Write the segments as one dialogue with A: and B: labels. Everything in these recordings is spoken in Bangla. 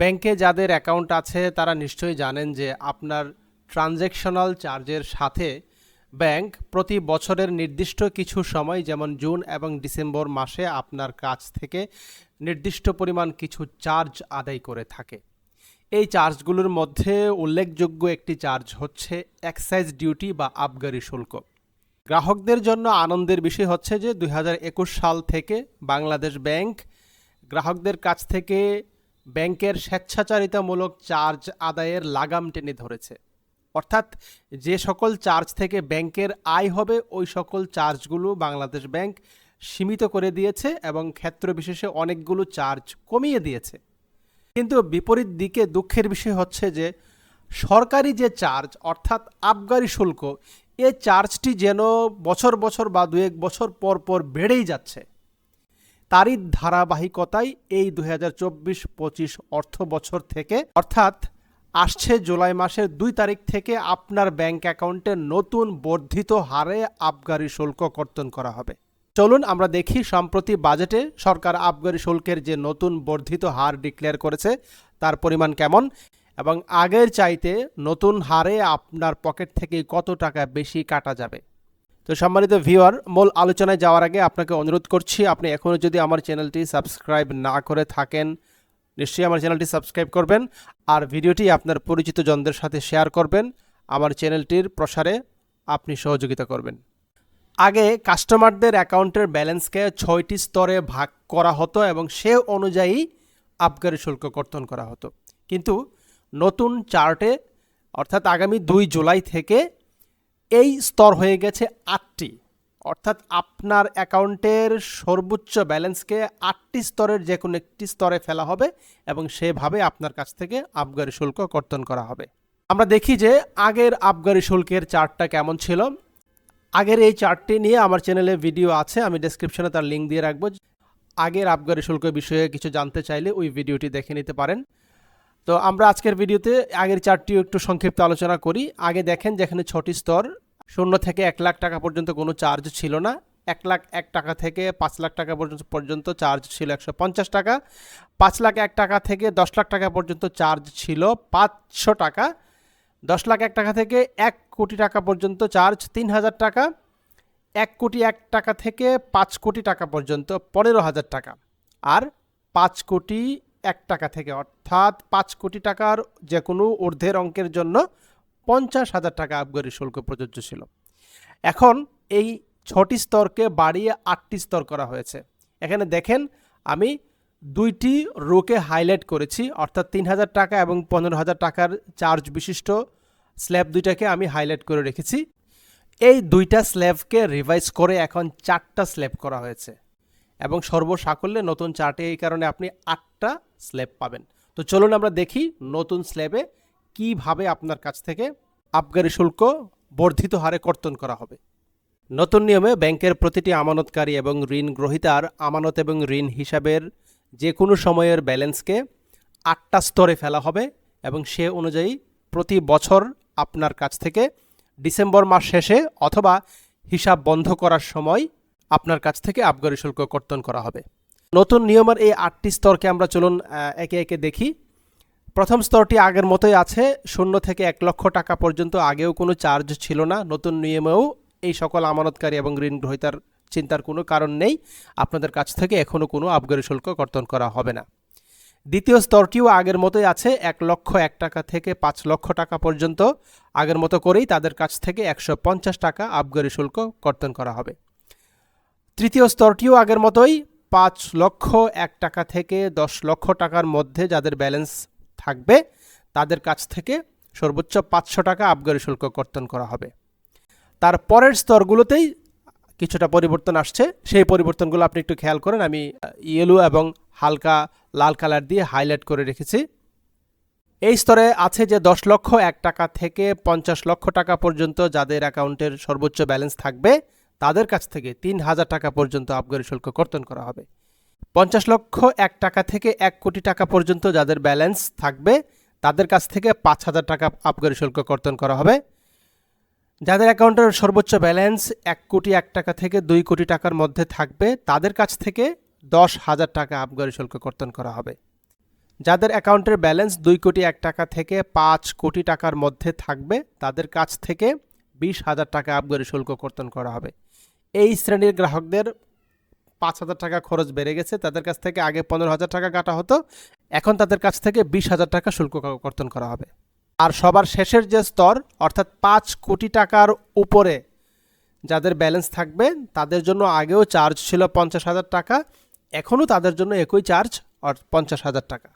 A: ব্যাংকে যাদের অ্যাকাউন্ট আছে, তারা নিশ্চয়ই জানেন যে আপনার ট্রানজ্যাকশনাল চার্জের সাথে ব্যাংক প্রতি বছরের নির্দিষ্ট কিছু সময়, যেমন জুন এবং ডিসেম্বর মাসে আপনার কাছ থেকে নির্দিষ্ট পরিমাণ কিছু চার্জ আদায় করে থাকে। এই চার্জগুলোর মধ্যে উল্লেখযোগ্য একটি চার্জ হচ্ছে এক্সাইজ ডিউটি বা আবগারি শুল্ক। গ্রাহকদের জন্য আনন্দের বিষয় হচ্ছে যে দু হাজার একুশ সাল থেকে বাংলাদেশ ব্যাংক গ্রাহকদের কাছ থেকে ব্যাংকের স্বেচ্ছাচারিতামূলক চার্জ আদায়ের লাগাম টেনে ধরেছে। অর্থাৎ যে সকল চার্জ থেকে ব্যাংকের আয় হবে, ওই সকল চার্জগুলো বাংলাদেশ ব্যাংক সীমিত করে দিয়েছে এবং ক্ষেত্র বিশেষে অনেকগুলো চার্জ কমিয়ে দিয়েছে। কিন্তু বিপরীত দিকে দুঃখের বিষয় হচ্ছে যে, সরকারি যে চার্জ, অর্থাৎ আবগারি শুল্ক, এ চার্জটি যেন বছর বছর বা দু এক বছর পর পর বেড়েই যাচ্ছে। তারই ধারাবাহিকতায় এই দু হাজার চব্বিশ পঁচিশ অর্থ বছর থেকে, অর্থাৎ আসছে জুলাই মাসের দুই তারিখ থেকে আপনার ব্যাংক অ্যাকাউন্টে নতুন বর্ধিত হারে আবগারি শুল্ক কর্তন করা হবে। চলুন আমরা দেখি, সম্প্রতি বাজেটে সরকার আবগারি শুল্কের যে নতুন বর্ধিত হার ডিক্লেয়ার করেছে, তার পরিমাণ কেমন? এবং আগের চাইতে নতুন হারে আপনার পকেট থেকে কত টাকা বেশি কাটা যাবে? তো সম্মানিত ভিউয়ার, মূল আলোচনায় যাওয়ার আগে আপনাকে অনুরোধ করছি, আপনি এখনও যদি আমার চ্যানেলটি সাবস্ক্রাইব না করে থাকেন, নিশ্চয়ই আমার চ্যানেলটি সাবস্ক্রাইব করবেন আর ভিডিওটি আপনার পরিচিত জনদের সাথে শেয়ার করবেন, আমার চ্যানেলটির প্রসারে আপনি সহযোগিতা করবেন। আগে কাস্টমারদের অ্যাকাউন্টের ব্যালেন্সকে ছয়টি স্তরে ভাগ করা হতো এবং সে অনুযায়ী আবগারি শুল্ক কর্তন করা হতো। কিন্তু নতুন চার্টে, অর্থাৎ আগামী দুই জুলাই থেকে এই স্তর হয়ে গেছে আটটি। অর্থাৎ আপনার অ্যাকাউন্টের সর্বোচ্চ ব্যালেন্সকে আটটি স্তরের যে কোনো একটি স্তরে ফেলা হবে এবং সেভাবে আপনার কাছ থেকে আবগারি শুল্ক কর্তন করা হবে। আমরা দেখি যে আগের আবগারি শুল্কের চার্টটা কেমন ছিল। আগের এই চার্টটি নিয়ে আমার চ্যানেলে ভিডিও আছে, আমি ডেসক্রিপশনে তার লিঙ্ক দিয়ে রাখব। আগের আবগারি শুল্ক বিষয়ে কিছু জানতে চাইলে ওই ভিডিওটি দেখে নিতে পারেন। তো আমরা আজকের ভিডিওতে আগের চারটিও একটু সংক্ষিপ্ত আলোচনা করি। আগে দেখেন যেখানে ছটি স্তর, শূন্য থেকে এক লাখ টাকা পর্যন্ত কোনো চার্জ ছিল না। এক লাখ এক টাকা থেকে পাঁচ লাখ টাকা পর্যন্ত পর্যন্ত চার্জ ছিল একশো পঞ্চাশ টাকা। পাঁচ লাখ এক টাকা থেকে দশ লাখ টাকা পর্যন্ত চার্জ ছিল পাঁচশো টাকা। দশ লাখ এক টাকা থেকে এক কোটি টাকা পর্যন্ত চার্জ তিন হাজার টাকা। এক কোটি এক টাকা থেকে পাঁচ কোটি টাকা পর্যন্ত পনেরো হাজার টাকা। আর পাঁচ কোটি এক টাকা থেকে, অর্থাৎ পাঁচ কোটি টাকার যে কোনো ঊর্ধ্বের অঙ্কের জন্য পঞ্চাশ হাজার টাকা আবগারি শুল্ক প্রযোজ্য ছিল। এখন এই ছটি স্তরকে বাড়িয়ে আটটি স্তর করা হয়েছে। এখানে দেখেন, আমি দুইটি রোকে হাইলাইট করেছি, অর্থাৎ তিন হাজার টাকা এবং পনেরো হাজার টাকার চার্জ বিশিষ্ট স্ল্যাব দুইটাকে আমি হাইলাইট করে রেখেছি। এই দুইটা স্ল্যাবকে রিভাইজ করে এখন চারটা স্ল্যাব করা হয়েছে। এবং সর্বসাকল্যে নতুন চার্টে এই কারণে আপনি আটটা স্ল্যাব পাবেন। তো চলুন আমরা দেখি নতুন স্ল্যাবে কীভাবে আপনার কাছ থেকে আবগারি শুল্ক বর্ধিত হারে কর্তন করা হবে। নতুন নিয়মে ব্যাংকের প্রতিটি আমানতকারী এবং ঋণ গ্রহীতার আমানত এবং ঋণ হিসাবের যে কোনো সময়ের ব্যালেন্সকে আটটা স্তরে ফেলা হবে এবং সে অনুযায়ী প্রতি বছর আপনার কাছ থেকে ডিসেম্বর মাস শেষে অথবা হিসাব বন্ধ করার সময় আপনার কাছ থেকে আবগারি শুল্ক কর্তন করা হবে। নতুন নিয়মের এই আটটি স্তরকে আমরা চলুন একে একে দেখি। প্রথম স্তরটি আগের মতোই আছে, শূন্য থেকে এক লক্ষ টাকা পর্যন্ত আগেও কোনো চার্জ ছিল না। নতুন নিয়মেও এই সকল আমানতকারী এবং ঋণ গ্রহীতার চিন্তার কোনো কারণ নেই। আপনাদের কাছ থেকে এখনও কোনো আবগারি শুল্ক কর্তন করা হবে না। দ্বিতীয় স্তরটিও আগের মতোই আছে, এক লক্ষ এক টাকা থেকে পাঁচ লক্ষ টাকা পর্যন্ত। আগের মতো করেই তাদের কাছ থেকে একশো পঞ্চাশ টাকা আবগারি শুল্ক কর্তন করা হবে। তৃতীয় স্তরটিও আগের মতোই পাঁচ লক্ষ এক টাকা থেকে দশ লক্ষ টাকার মধ্যে যাদের ব্যালেন্স থাকবে, তাদের কাছ থেকে সর্বোচ্চ পাঁচশো টাকা আবগারি শুল্ক কর্তন করা হবে। তার পরের স্তরগুলোতেই কিছুটা পরিবর্তন আসছে। সেই পরিবর্তনগুলো আপনি একটু খেয়াল করেন, আমি ইয়েলো এবং হালকা লাল কালার দিয়ে হাইলাইট করে রেখেছি। এই স্তরে আছে যে দশ লক্ষ এক টাকা থেকে পঞ্চাশ লক্ষ টাকা পর্যন্ত যাদের অ্যাকাউন্টের সর্বোচ্চ ব্যালেন্স থাকবে তাদের কাছ থেকে তিন হাজার টাকা পর্যন্ত আবগারি শুল্ক কর্তন করা হবে। পঞ্চাশ লক্ষ এক টাকা থেকে এক কোটি টাকা পর্যন্ত যাদের ব্যালেন্স থাকবে, তাদের কাছ থেকে পাঁচ হাজার টাকা আবগারি শুল্ক কর্তন করা হবে। যাদের অ্যাকাউন্টের সর্বোচ্চ ব্যালেন্স এক কোটি এক টাকা থেকে দুই কোটি টাকার মধ্যে থাকবে, তাদের কাছ থেকে দশ হাজার টাকা আবগারি শুল্ক কর্তন করা হবে। যাদের অ্যাকাউন্টের ব্যালেন্স দুই কোটি এক টাকা থেকে পাঁচ কোটি টাকার মধ্যে থাকবে, তাদের কাছ থেকে বিশ হাজার টাকা আবগারি শুল্ক কর্তন করা হবে। এই শ্রেণির গ্রাহকদের পাঁচ হাজার টাকা খরচ বেড়ে গেছে। তাদের কাছ থেকে আগে পনেরো হাজার টাকা কাটা হতো, এখন তাদের কাছ থেকে বিশ হাজার টাকা শুল্ক কর্তন করা হবে। আর সবার শেষের যে স্তর, অর্থাৎ পাঁচ কোটি টাকার উপরে যাদের ব্যালেন্স থাকবে, তাদের জন্য আগেও চার্জ ছিল পঞ্চাশ হাজার টাকা, এখনও তাদের জন্য একই চার্জ পঞ্চাশ হাজার টাকা।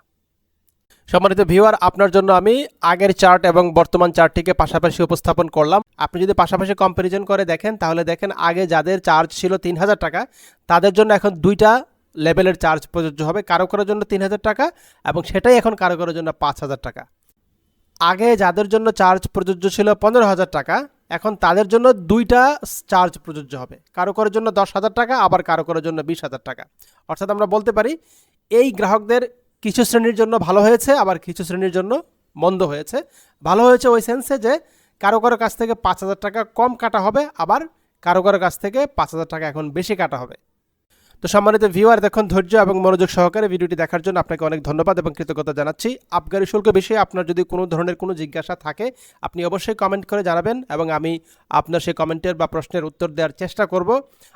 A: সম্মানিত ভিউয়ার, আপনার জন্য আমি আগের চার্ট এবং বর্তমান চার্টটিকে পাশাপাশি উপস্থাপন করলাম। আপনি যদি পাশাপাশি কম্প্যারিজন করে দেখেন, তাহলে দেখেন আগে যাদের চার্জ ছিল তিন হাজার টাকা, তাদের জন্য এখন দুইটা লেভেলের চার্জ প্রযোজ্য হবে। কারও কারোর জন্য তিন হাজার টাকা এবং সেটাই এখন কারও কারোর জন্য পাঁচ হাজার টাকা। আগে যাদের জন্য চার্জ প্রযোজ্য ছিল পনেরো হাজার টাকা, এখন তাদের জন্য দুইটা চার্জ প্রযোজ্য হবে। কারও কারোর জন্য দশ হাজার টাকা, আবার কারও কারোর জন্য বিশ হাজার টাকা। অর্থাৎ আমরা বলতে পারি, এই গ্রাহকদের কিছু শ্রেণির জন্য ভালো হয়েছে, আবার কিছু শ্রেণির জন্য মন্দ হয়েছে। ভালো হয়েছে ওই সেন্সে যে কারও কারও কাছ থেকে পাঁচ হাজার টাকা কম কাটা হবে, আবার কারও কারও কাছ থেকে পাঁচ হাজার টাকা এখন বেশি কাটা হবে। তো সম্মানিত ভিউয়ার, দেখুন, ধৈর্য এবং মনোযোগ সহকারে ভিডিওটি দেখার জন্য আপনাকে অনেক ধন্যবাদ এবং কৃতজ্ঞতা জানাচ্ছি। আবগারি শুল্ক বিষয়ে আপনার যদি কোনো ধরনের কোনো জিজ্ঞাসা থাকে, আপনি অবশ্যই কমেন্ট করে জানাবেন এবং আমি আপনার সেই কমেন্টের বা প্রশ্নের উত্তর দেওয়ার চেষ্টা করব।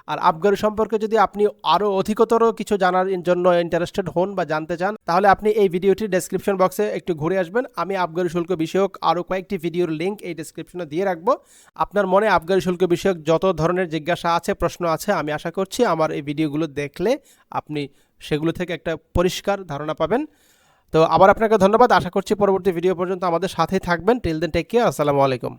A: আর আবগারি সম্পর্কে যদি আপনি আরও অধিকতর কিছু জানার জন্য ইন্টারেস্টেড হন বা জানতে চান, তাহলে আপনি এই ভিডিওটি ডেসক্রিপশন বক্সে একটু ঘুরে আসবেন। আমি আবগারি শুল্ক বিষয়ক আরও কয়েকটি ভিডিওর লিঙ্ক এই ডেসক্রিপশনে দিয়ে রাখব। আপনার মনে আবগারি শুল্ক বিষয়ক যত ধরনের জিজ্ঞাসা আছে, প্রশ্ন আছে, আমি আশা করছি আমার এই ভিডিওগুলো দেখলে আপনি সেগুলো থেকে একটা পরিষ্কার ধারণা পাবেন। তো আবার আপনাকে ধন্যবাদ। আশা করছি পরবর্তী ভিডিও পর্যন্ত আমাদের সাথেই থাকবেন। টিল দেন টেক কেয়ার আসসালামু আলাইকুম।